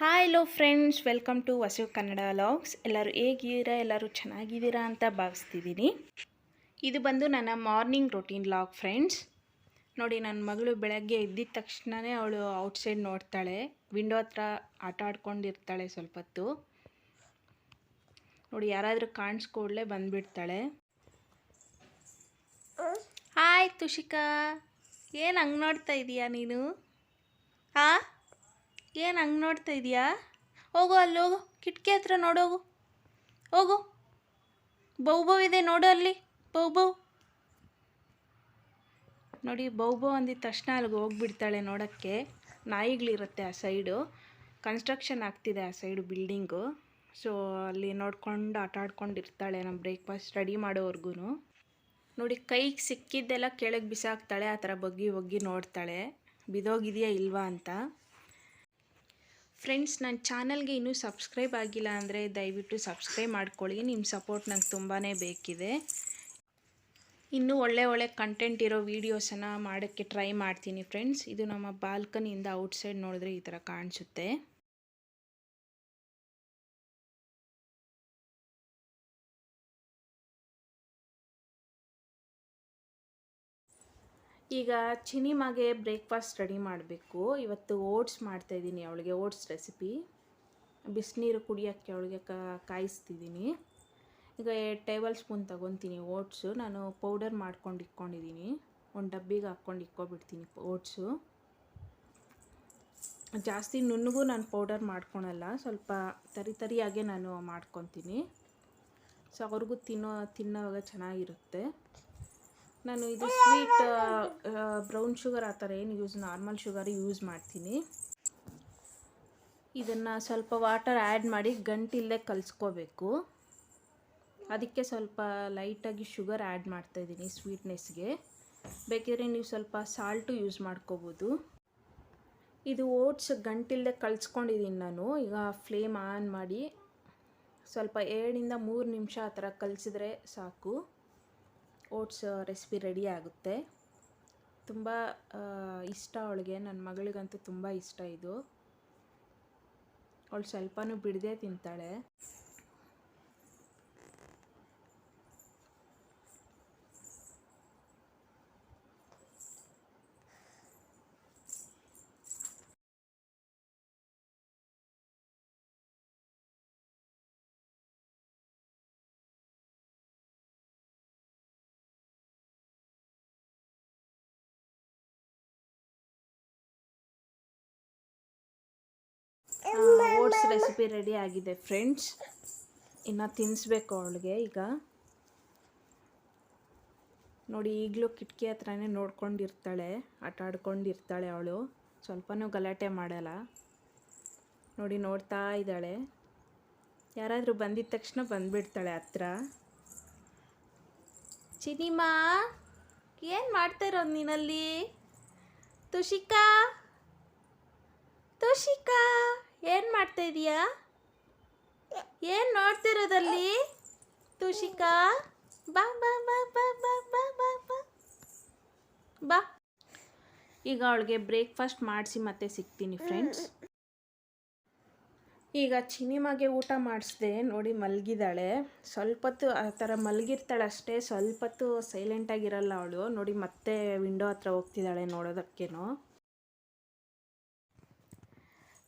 Hello friends welcome to Vasu Kannada vlogs ಎಲ್ಲರೂ ಹೇಗಿದ್ದೀರಾ? ಎಲ್ಲರೂ ಚೆನ್ನಾಗಿದ್ದೀರಾ ಅಂತ ಭಾವಿಸ್ತಿದ್ದೀನಿ. ಇದು ಬಂದು ನನ್ನ ಮಾರ್ನಿಂಗ್ ರೊಟೀನ್ ಲಾಗ್ ಫ್ರೆಂಡ್ಸ್ ನೋಡಿ, ನನ್ನ ಮಗಳು ಬೆಳಗ್ಗೆ ಎದ್ದಿದ ತಕ್ಷಣವೇ ಅವಳು ಔಟ್ಸೈಡ್ ನೋಡ್ತಾಳೆ. ವಿಂಡೋ ಹತ್ರ ಆಟ ಆಡ್ಕೊಂಡಿರ್ತಾಳೆ ಸ್ವಲ್ಪ ಹೊತ್ತು ನೋಡಿ, ಯಾರಾದರೂ ಕಾಣಿಸ್ಕೊಡ್ಲೇ ಬಂದುಬಿಡ್ತಾಳೆ. ಹಾಯ್ ತುಷಿಕಾ. ಏನು ಹಂಗೆ ನೋಡ್ತಾ ಇದೀಯಾ ನೀನು? ಹಾಂ ಏನು ಹಂಗೆ ನೋಡ್ತಾ ಇದೆಯಾ? ಹೋಗು ಅಲ್ಲಿ ಹೋಗು, ಕಿಟಕಿ ಹತ್ರ ನೋಡೋಗು ಹೋಗು. ಬೌ ಬೌ ಇದೆ ನೋಡು ಅಲ್ಲಿ, ಬೌ ಬೌ. ನೋಡಿ, ಬೌ ಬೌ ಅಂದಿದ ತಕ್ಷಣ ಅಲ್ಲಿಗೆ ಹೋಗ್ಬಿಡ್ತಾಳೆ ನೋಡೋಕ್ಕೆ. ನಾಯಿಗಳಿರುತ್ತೆ ಆ ಸೈಡು. ಕನ್ಸ್ಟ್ರಕ್ಷನ್ ಆಗ್ತಿದೆ ಆ ಸೈಡು ಬಿಲ್ಡಿಂಗು. ಸೊ, ಅಲ್ಲಿ ನೋಡ್ಕೊಂಡು ಆಟ ಆಡ್ಕೊಂಡಿರ್ತಾಳೆ ನಮ್ಮ ಬ್ರೇಕ್ಫಾಸ್ಟ್ ರೆಡಿ ಮಾಡೋವರೆಗೂ ನೋಡಿ, ಕೈಗೆ ಸಿಕ್ಕಿದ್ದೆಲ್ಲ ಕೆಳಗೆ ಬಿಸಾಕ್ತಾಳೆ, ಆ ಥರ ಬಗ್ಗಿ ಬಗ್ಗಿ ನೋಡ್ತಾಳೆ. ಬಿದೋಗಿದೆಯಾ ಇಲ್ವಾ ಅಂತ. ಫ್ರೆಂಡ್ಸ್ ನನ್ನ ಚಾನಲ್ಗೆ ಇನ್ನೂ ಸಬ್ಸ್ಕ್ರೈಬ್ ಆಗಿಲ್ಲ ಅಂದರೆ ದಯವಿಟ್ಟು ಸಬ್ಸ್ಕ್ರೈಬ್ ಮಾಡ್ಕೊಳ್ಳಿ. ನಿಮ್ಮ ಸಪೋರ್ಟ್ ನಂಗೆ ತುಂಬಾ ಬೇಕಿದೆ. ಇನ್ನೂ ಒಳ್ಳೆ ಒಳ್ಳೆ ಕಂಟೆಂಟ್ ಇರೋ ವೀಡಿಯೋಸನ್ನು ಮಾಡೋಕ್ಕೆ ಟ್ರೈ ಮಾಡ್ತೀನಿ ಫ್ರೆಂಡ್ಸ್ ಇದು ನಮ್ಮ ಬಾಲ್ಕನಿಯಿಂದ ಔಟ್ಸೈಡ್ ನೋಡಿದ್ರೆ ಈ ಥರ ಕಾಣಿಸುತ್ತೆ. ಈಗ ಚಿನಿಮಾಗೆ ಬ್ರೇಕ್ಫಾಸ್ಟ್ ರೆಡಿ ಮಾಡಬೇಕು. ಇವತ್ತು ಓಟ್ಸ್ ಮಾಡ್ತಾಯಿದ್ದೀನಿ ಅವಳಿಗೆ ಓಟ್ಸ್ ರೆಸಿಪಿ ಬಿಸಿನೀರು ಕುಡಿಯೋಕ್ಕೆ ಅವಳಿಗೆ ಕಾಯಿಸ್ತಿದ್ದೀನಿ. ಈಗ ಟೇಬಲ್ ಸ್ಪೂನ್ ತೊಗೊತೀನಿ ಓಟ್ಸು ನಾನು ಪೌಡರ್ ಮಾಡ್ಕೊಂಡು ಇಟ್ಕೊಂಡಿದ್ದೀನಿ. ಒಂದು ಡಬ್ಬಿಗೆ ಹಾಕ್ಕೊಂಡು ಇಟ್ಕೊಬಿಡ್ತೀನಿ ಓಟ್ಸು ಜಾಸ್ತಿ ನುಣ್ಣಗೂ ನಾನು ಪೌಡರ್ ಮಾಡ್ಕೊಳಲ್ಲ, ಸ್ವಲ್ಪ ತರಿ ತರಿಯಾಗೆ ನಾನು ಮಾಡ್ಕೊತೀನಿ. ಸೊ, ಅವ್ರಿಗೂ ತಿನ್ನೋ, ತಿನ್ನೋವಾಗ ಚೆನ್ನಾಗಿರುತ್ತೆ. ನಾನು ಇದು ಸ್ವೀಟ್ ಬ್ರೌನ್ ಶುಗರ್ ಆ ಥರ ಏನು ಯೂಸ್ ನಾರ್ಮಲ್ ಶುಗರ್ ಯೂಸ್ ಮಾಡ್ತೀನಿ. ಇದನ್ನು ಸ್ವಲ್ಪ ವಾಟರ್ ಆ್ಯಡ್ ಮಾಡಿ ಗಂಟಿಲ್ಲೇ ಕಲಿಸ್ಕೋಬೇಕು. ಅದಕ್ಕೆ ಸ್ವಲ್ಪ ಲೈಟಾಗಿ ಶುಗರ್ ಆ್ಯಡ್ ಮಾಡ್ತಾಯಿದ್ದೀನಿ ಸ್ವೀಟ್ನೆಸ್ಗೆ ಬೇಕಿದ್ರೆ ನೀವು ಸ್ವಲ್ಪ ಸಾಲ್ಟು ಯೂಸ್ ಮಾಡ್ಕೋಬೋದು. ಇದು ಓಟ್ಸ್ ಗಂಟಿಲ್ಲದೆ ಕಲಿಸ್ಕೊಂಡಿದ್ದೀನಿ ನಾನು. ಈಗ ಫ್ಲೇಮ್ ಆನ್ ಮಾಡಿ ಸ್ವಲ್ಪ ಎರಡಿಂದ ಮೂರು ನಿಮಿಷ ಆ ಥರ ಕಲಿಸಿದ್ರೆ ಸಾಕು. ಓಟ್ಸ್ ರೆಸಿಪಿ ರೆಡಿ ಆಗುತ್ತೆ. ತುಂಬ ಇಷ್ಟ ಅವಳಿಗೆ. ನನ್ನ ಮಗಳಿಗಂತೂ ತುಂಬ ಇಷ್ಟ ಇದು. ಅವಳು ಸ್ವಲ್ಪನೂ ಬಿಡದೆ ತಿಂತಾಳೆ. ಓಟ್ಸ್ ರೆಸಿಪಿ ರೆಡಿ ಆಗಿದೆ ಫ್ರೆಂಡ್ಸ್ ಇನ್ನು ತಿನ್ನಿಸ್ಬೇಕು ಅವಳಿಗೆ ಈಗ. ನೋಡಿ ಈಗಲೂ ಕಿಟಕಿ ಹತ್ರನೇ ನೋಡ್ಕೊಂಡಿರ್ತಾಳೆ ಆಟ ಆಡ್ಕೊಂಡಿರ್ತಾಳೆ ಅವಳು. ಸ್ವಲ್ಪನೂ ಗಲಾಟೆ ಮಾಡಲ್ಲ. ನೋಡಿ ನೋಡ್ತಾ ಇದ್ದಾಳೆ. ಯಾರಾದರೂ ಬಂದಿದ್ದ ತಕ್ಷಣ ಬಂದುಬಿಡ್ತಾಳೆ ಹತ್ರ. ಚಿನಿಮಾ ಏನು ಮಾಡ್ತಾ ಇರೋದು ನೀನಲ್ಲಿ? ತುಷಿಕಾ? ತುಷಿಕಾ? ಏನು ಮಾಡ್ತಾ ಇದೀಯಾ? ಏನು ನೋಡ್ತಿರೋದಲ್ಲಿ? ತುಷಿಕಾ? ಬಾ ಬಾ ಬಾ ಬಾ ಬಾ ಬಾ ಬಾ ಬಾ. ಬಾ. ಈಗ ಅವಳಿಗೆ ಬ್ರೇಕ್ಫಾಸ್ಟ್ ಮಾಡಿಸಿ ಮತ್ತೆ ಸಿಗ್ತೀನಿ ಫ್ರೆಂಡ್ಸ್. ಈಗ ಚಿನಿಮಾಗೆ ಊಟ ಮಾಡಿಸ್ದೆ, ನೋಡಿ ಮಲಗಿದ್ದಾಳೆ ಸ್ವಲ್ಪ ಹೊತ್ತು ಆ ಥರ ಮಲಗಿರ್ತಾಳೆ ಅಷ್ಟೇ ಸ್ವಲ್ಪ ಹೊತ್ತು ಸೈಲೆಂಟಾಗಿರಲ್ಲ ಅವಳು. ನೋಡಿ ಮತ್ತೆ ವಿಂಡೋ ಹತ್ರ ಹೋಗ್ತಿದ್ದಾಳೆ ನೋಡೋದಕ್ಕೇನೋ.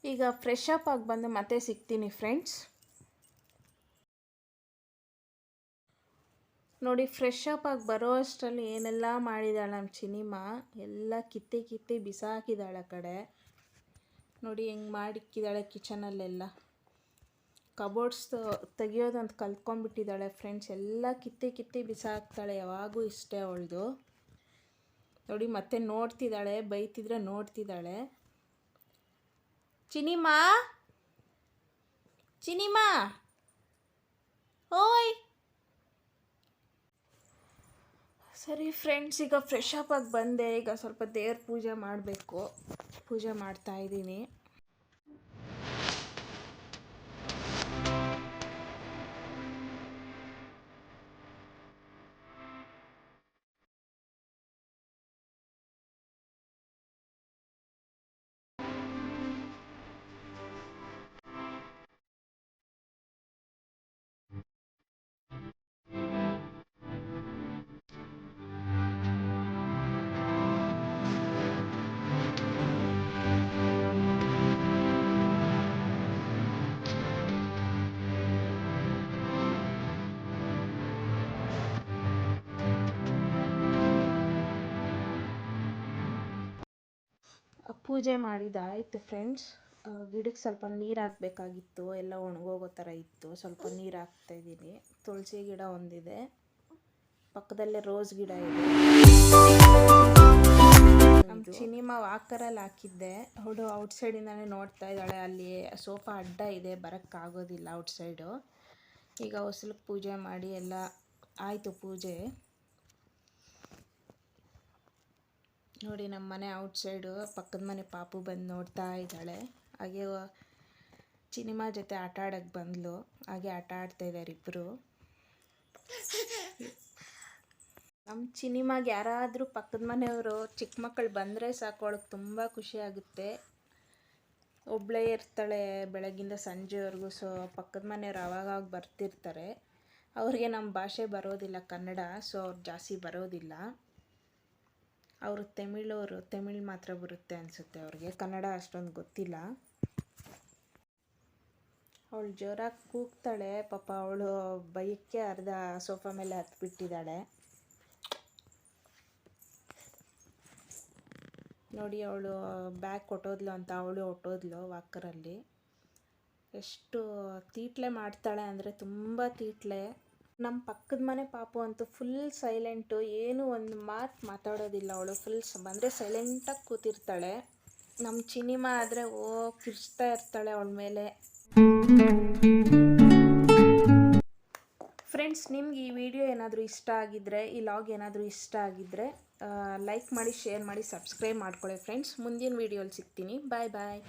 ಈಗ ಫ್ರೆಶ್ ಅಪ್ ಆಗಿ ಬಂದು ಮತ್ತೆ ಸಿಗ್ತೀನಿ ಫ್ರೆಂಡ್ಸ್ ನೋಡಿ ಫ್ರೆಶ್ ಅಪ್ ಆಗಿ ಬರೋ ಅಷ್ಟರಲ್ಲಿ ಏನೆಲ್ಲ ಮಾಡಿದಾಳೆ ನಮ್ಮ ಸಿನಿಮಾ ಎಲ್ಲ ಕಿತ್ತಿ ಕಿತ್ತಿ ಬಿಸಾಕಿದಾಳೆ ಕಡೆ. ನೋಡಿ, ಹೆಂಗೆ ಮಾಡಿಕ್ಕಿದ್ದಾಳೆ ಕಿಚನಲ್ಲೆಲ್ಲ ಕಬೋರ್ಡ್ಸ್ ತೆಗಿಯೋದಂತ ಕಲ್ತ್ಕೊಂಡ್ಬಿಟ್ಟಿದ್ದಾಳೆ ಫ್ರೆಂಡ್ಸ್ ಎಲ್ಲ ಕಿತ್ತಿ ಕಿತ್ತಿ ಬಿಸಾಕ್ತಾಳೆ, ಯಾವಾಗೂ ಇಷ್ಟೇ ಅವಳದು. ನೋಡಿ, ಮತ್ತೆ ನೋಡ್ತಿದ್ದಾಳೆ ಬೈತಿದ್ರೆ ನೋಡ್ತಿದ್ದಾಳೆ ಚಿನಿಮಾ ಚಿನಿಮಾ ಓಯ್ ಸರಿ ಫ್ರೆಂಡ್ಸ್ ಈಗ ಫ್ರೆಶ್ ಅಪ್ ಆಗಿ ಬಂದೆ. ಈಗ ಸ್ವಲ್ಪ ದೇವ್ರ ಪೂಜೆ ಮಾಡಬೇಕು. ಪೂಜೆ ಮಾಡ್ತಾ ಇದ್ದೀನಿ. ಪೂಜೆ ಮಾಡಿದಾಯಿತು ಫ್ರೆಂಡ್ಸ್ ಗಿಡಕ್ಕೆ ಸ್ವಲ್ಪ ನೀರು ಹಾಕ್ಬೇಕಾಗಿತ್ತು ಎಲ್ಲ ಒಣಗೋಗೋ ಥರ ಇತ್ತು. ಸ್ವಲ್ಪ ನೀರು ಹಾಕ್ತಾಯಿದ್ದೀನಿ ತುಳಸಿ ಗಿಡ ಒಂದಿದೆ. ಪಕ್ಕದಲ್ಲೇ ರೋಸ್ ಗಿಡ ಇದೆ. ನಮ್ಮ ಚಿನಿಮಾ ವಾಕರಲ್ಲಿ ಹಾಕಿದ್ದೆ. ಅವಳು ಔಟ್ಸೈಡಿಂದನೇ ನೋಡ್ತಾ ಇದ್ದಾಳೆ. ಅಲ್ಲಿ ಸೋಫಾ ಅಡ್ಡ ಇದೆ. ಬರೋಕ್ಕಾಗೋದಿಲ್ಲ ಔಟ್ಸೈಡು ಈಗ ಹೊಸ್ಲಿಗೆ ಪೂಜೆ ಮಾಡಿ ಎಲ್ಲ ಆಯಿತು ಪೂಜೆ. ನೋಡಿ ನಮ್ಮ ಮನೆ ಔಟ್ಸೈಡು ಪಕ್ಕದ ಮನೆ ಪಾಪು ಬಂದು ನೋಡ್ತಾ ಇದ್ದಾಳೆ. ಹಾಗೆ ಸಿನಿಮಾ ಜೊತೆ ಆಟ ಆಡೋಕ್ಕೆ ಬಂದ್ಲು. ಹಾಗೆ ಆಟ ಆಡ್ತಾ ಇದ್ದಾರೆ ಇಬ್ಬರು ನಮ್ಮ ಸಿನಿಮಾಗೆ ಯಾರಾದರೂ ಪಕ್ಕದ ಮನೆಯವರು ಚಿಕ್ಕ ಮಕ್ಕಳು ಬಂದರೆ ಸಾಕು, ಅವಳಿಗೆ ತುಂಬ ಖುಷಿ ಆಗುತ್ತೆ. ಒಬ್ಬಳೇ ಇರ್ತಾಳೆ ಬೆಳಗಿಂದ ಸಂಜೆವರೆಗೂ ಸೊ ಪಕ್ಕದ ಮನೆಯವ್ರು ಆವಾಗವಾಗ ಬರ್ತಿರ್ತಾರೆ. ಅವ್ರಿಗೆ ನಮ್ಮ ಭಾಷೆ ಬರೋದಿಲ್ಲ ಕನ್ನಡ ಸೊ ಅವ್ರು ಜಾಸ್ತಿ ಬರೋದಿಲ್ಲ. ಅವರು ತಮಿಳವರು ತಮಿಳ್ ಮಾತ್ರ ಬರುತ್ತೆ ಅನಿಸುತ್ತೆ ಅವ್ರಿಗೆ. ಕನ್ನಡ ಅಷ್ಟೊಂದು ಗೊತ್ತಿಲ್ಲ. ಅವಳು ಜೋರಾಗಿ ಕೂಗ್ತಾಳೆ, ಪಾಪ ಅವಳು ಬೈಕ್ಕೆ ಅರ್ಧ ಸೋಫಾ ಮೇಲೆ ಹತ್ಬಿಟ್ಟಿದ್ದಾಳೆ. ನೋಡಿ ಅವಳು ಬ್ಯಾಗ್ ಕೊಟ್ಟೋದ್ಲು ಅಂತ ಅವಳು ಹೊಟ್ಟೋದ್ಲು ವಾಕರಲ್ಲಿ. ಎಷ್ಟು ತೀಟ್ಲೆ ಮಾಡ್ತಾಳೆ ಅಂದರೆ ತುಂಬ ತೀಟ್ಲೆ. ನಮ್ಮ ಪಕ್ಕದ ಮನೆ ಪಾಪು ಅಂತೂ ಫುಲ್ ಸೈಲೆಂಟು ಏನು ಒಂದು ಮಾತು ಮಾತಾಡೋದಿಲ್ಲ ಅವಳು. ಫುಲ್ ಬಂದರೆ ಸೈಲೆಂಟಾಗಿ ಕೂತಿರ್ತಾಳೆ. ನಮ್ಮ ಚಿನಿಮಾ ಆದರೆ, ಓ, ಕಿರ್ಚ್ತಾ ಇರ್ತಾಳೆ ಅವಳ ಮೇಲೆ. ಫ್ರೆಂಡ್ಸ್ ನಿಮ್ಗೆ ಈ ವಿಡಿಯೋ ಏನಾದರೂ ಇಷ್ಟ ಆಗಿದ್ದರೆ ಈ ಲಾಗ್ ಏನಾದರೂ ಇಷ್ಟ ಆಗಿದ್ದರೆ ಲೈಕ್ ಮಾಡಿ ಶೇರ್ ಮಾಡಿ ಸಬ್ಸ್ಕ್ರೈಬ್ ಮಾಡ್ಕೊಳ್ಳಿ. ಫ್ರೆಂಡ್ಸ್ ಮುಂದಿನ ವೀಡಿಯೋಲಿ ಸಿಗ್ತೀನಿ. ಬಾಯ್ ಬಾಯ್